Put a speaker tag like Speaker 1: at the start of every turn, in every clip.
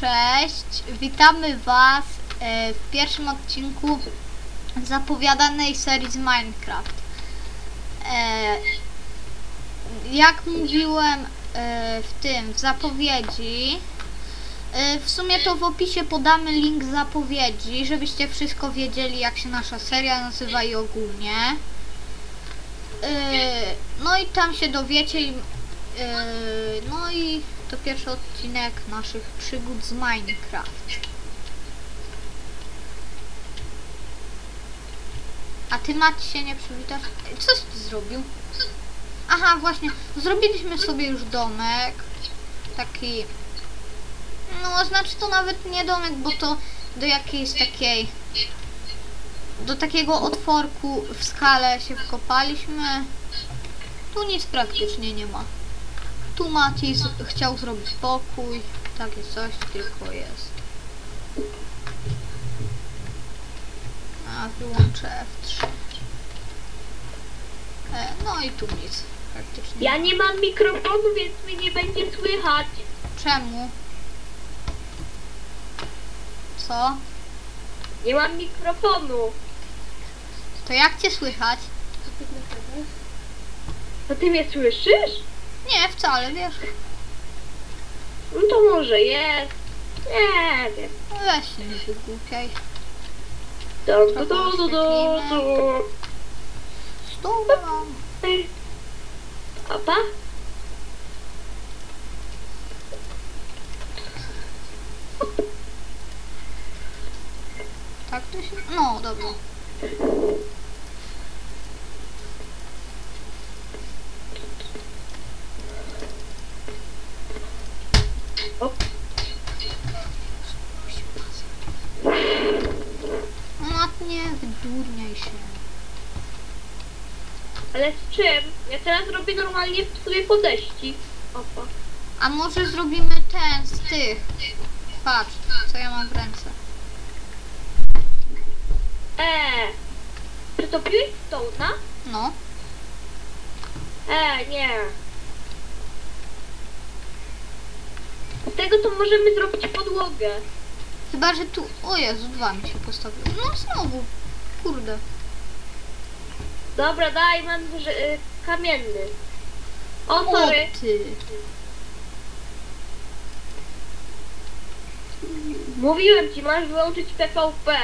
Speaker 1: Cześć, witamy Was e, w pierwszym odcinku zapowiadanej serii z Minecraft. E, Jak mówiłem e, w tym, w zapowiedzi, w sumie to w opisie podamy link zapowiedzi, żebyście wszystko wiedzieli jak się nasza seria nazywa i ogólnie. No i tam się dowiecie no i to pierwszy odcinek naszych przygód z Minecraft. A ty Maci się nie przywitasz? Coś ty zrobił? Aha, właśnie, zrobiliśmy sobie już domek. Taki... No, znaczy to nawet nie domek, bo to do jakiejś takiej... Do takiego otworku w skale się wkopaliśmy. Tu nic praktycznie nie ma. Tu Mati chciał zrobić pokój. Takie coś tylko jest. A wyłączę F3. E, no i tu nic praktycznie.
Speaker 2: Ja nie mam mikrofonu, więc mnie nie będzie słychać.
Speaker 1: Czemu? Co?
Speaker 2: Nie mam mikrofonu.
Speaker 1: To jak cię słychać?
Speaker 2: To ty mnie słyszysz?
Speaker 1: Nie, wcale, wiesz.
Speaker 2: No to może jest. Nie wiem.
Speaker 1: No Weź się nie wygłupiaj.
Speaker 2: Do, do, do, do, do, do.
Speaker 1: Stumam.
Speaker 2: Opa.
Speaker 1: Tak to się... No, dobra. Matnie, wydurniaj się.
Speaker 2: ale z czym? Ja teraz robię normalnie sobie podejści. Opa.
Speaker 1: A może zrobimy ten z tych? Patrz, co ja mam w ręce.
Speaker 2: Eee. Czy to piłeś stołna?
Speaker 1: No.
Speaker 2: Eee, nie. Z tego to możemy zrobić podłogę.
Speaker 1: Chyba, że tu... O Jezu, dwa mi się postawiły. No znowu. Kurde.
Speaker 2: Dobra, daj, mam że, y, kamienny. O,
Speaker 1: O
Speaker 2: sorry.
Speaker 1: ty.
Speaker 2: Mówiłem ci, masz wyłączyć PVP.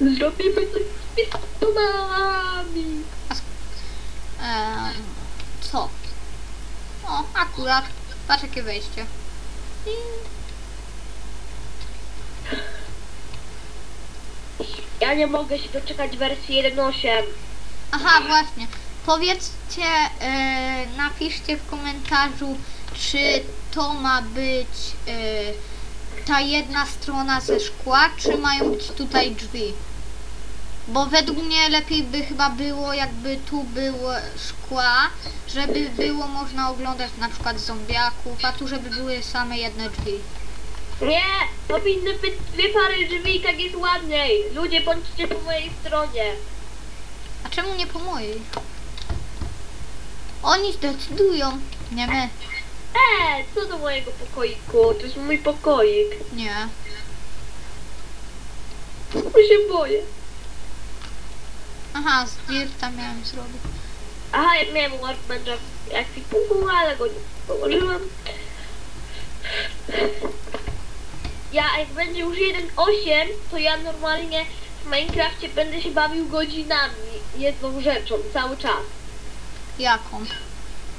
Speaker 2: Zrobimy coś z pistonami.
Speaker 1: Eee, co? O, akurat. Patrz jakie wejście. I...
Speaker 2: Ja nie mogę się doczekać wersji 1.8.
Speaker 1: Aha, właśnie. Powiedzcie, e, napiszcie w komentarzu, czy to ma być e, ta jedna strona ze szkła, czy mają być tutaj drzwi. Bo według mnie lepiej by chyba było, jakby tu było szkła, żeby było można oglądać na przykład zombiaków, a tu żeby były same jedne drzwi.
Speaker 2: Nie, powinny być dwie pary drzwi, tak jest ładniej. Ludzie, bądźcie po mojej stronie.
Speaker 1: A czemu nie po mojej? Oni zdecydują, nie my.
Speaker 2: Eee, co do mojego pokoiku? To jest mój pokoik.
Speaker 1: Nie.
Speaker 2: Bo się boję.
Speaker 1: Aha, z Dirta miałem zrobić.
Speaker 2: Aha, ja miałem workbencha w ekwipunku, ale go nie położyłem. Ja, jak będzie już 1.8, to ja normalnie w Minecrafcie będę się bawił godzinami jedną rzeczą, cały czas.
Speaker 1: Jaką?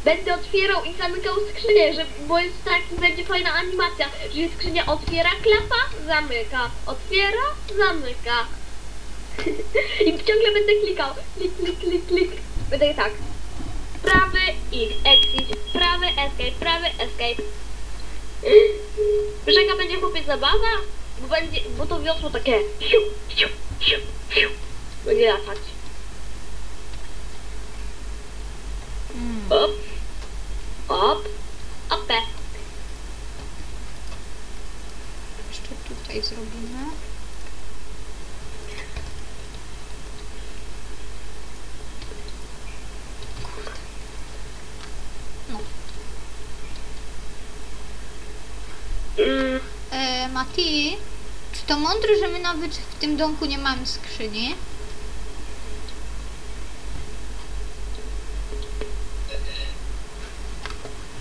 Speaker 2: Będę otwierał i zamykał skrzynię, że, bo jest tak, będzie fajna animacja, że skrzynia otwiera, klapa, zamyka, otwiera, zamyka. I ciągle będę klikał, klik, klik, klik, klik. Będę tak, prawy X, exit, prawy escape, prawy escape. Wiesz jaka będzie chłopiec zabawa? Bo będzie, bo to wiosło takie siu, siu, siu, siu. Będzie latać. Up. Up. Up.
Speaker 1: Jeszcze tutaj zrobimy. No. E, Mati, czy to mądre, że my nawet w tym domku nie mamy skrzyni?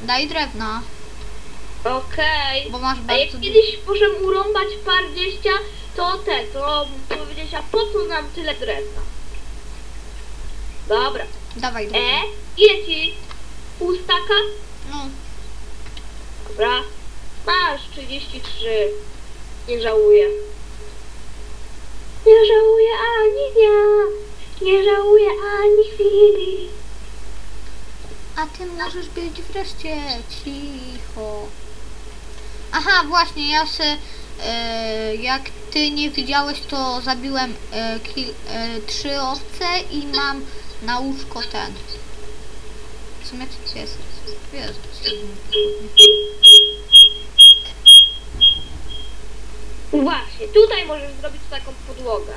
Speaker 1: Daj drewna,
Speaker 2: Okej.
Speaker 1: bo masz
Speaker 2: A jak
Speaker 1: bardzo...
Speaker 2: kiedyś muszę urąbać pardzieścia, to te, to powiedzieć, a po co nam tyle drewna? Dobra.
Speaker 1: Dawaj
Speaker 2: E,
Speaker 1: drewno.
Speaker 2: ile ci? Pół staka?
Speaker 1: No,
Speaker 2: Dobra. Masz 33. Nie żałuję. Nie żałuję ani dnia. Nie żałuję ani chwili.
Speaker 1: A ty możesz być wreszcie cicho. Aha, właśnie, ja se, e, jak ty nie widziałeś, to zabiłem e, kil, e, trzy owce i mam na łóżko ten. W sumie to jest. Jest.
Speaker 2: Właśnie, tutaj możesz zrobić taką podłogę.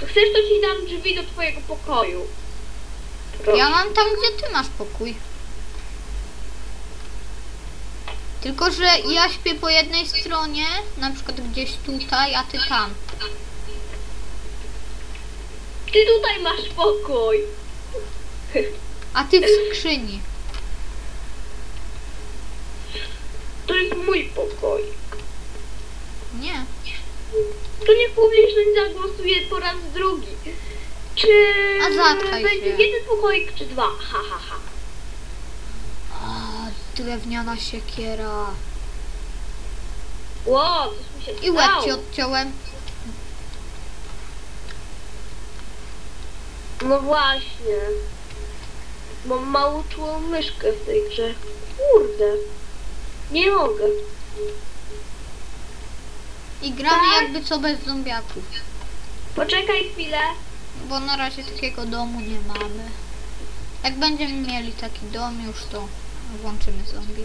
Speaker 2: To chcesz, to ci dam drzwi do twojego pokoju.
Speaker 1: Ja mam tam, gdzie ty masz pokój. Tylko, że ja śpię po jednej stronie, na przykład gdzieś tutaj, a ty tam.
Speaker 2: Ty tutaj masz pokój.
Speaker 1: A ty w skrzyni.
Speaker 2: To jest mój pokój.
Speaker 1: Nie.
Speaker 2: To niech publiczność zagłosuje po raz drugi. Czy
Speaker 1: A zatkaj
Speaker 2: będzie
Speaker 1: się.
Speaker 2: jeden pokoik, czy dwa? Ha, ha, ha.
Speaker 1: A, drewniana siekiera.
Speaker 2: Ło, coś mi się
Speaker 1: I łeb
Speaker 2: stało.
Speaker 1: ci odciąłem.
Speaker 2: No właśnie. Mam małą czułą myszkę w tej grze. Kurde. Nie mogę.
Speaker 1: I gramy
Speaker 2: Tak?
Speaker 1: jakby co bez zombiaków.
Speaker 2: Poczekaj chwilę.
Speaker 1: Bo na razie takiego domu nie mamy. Jak będziemy mieli taki dom już, to włączymy zombie.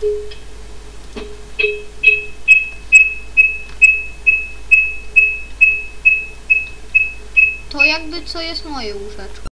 Speaker 1: To jakby co jest moje łóżeczko.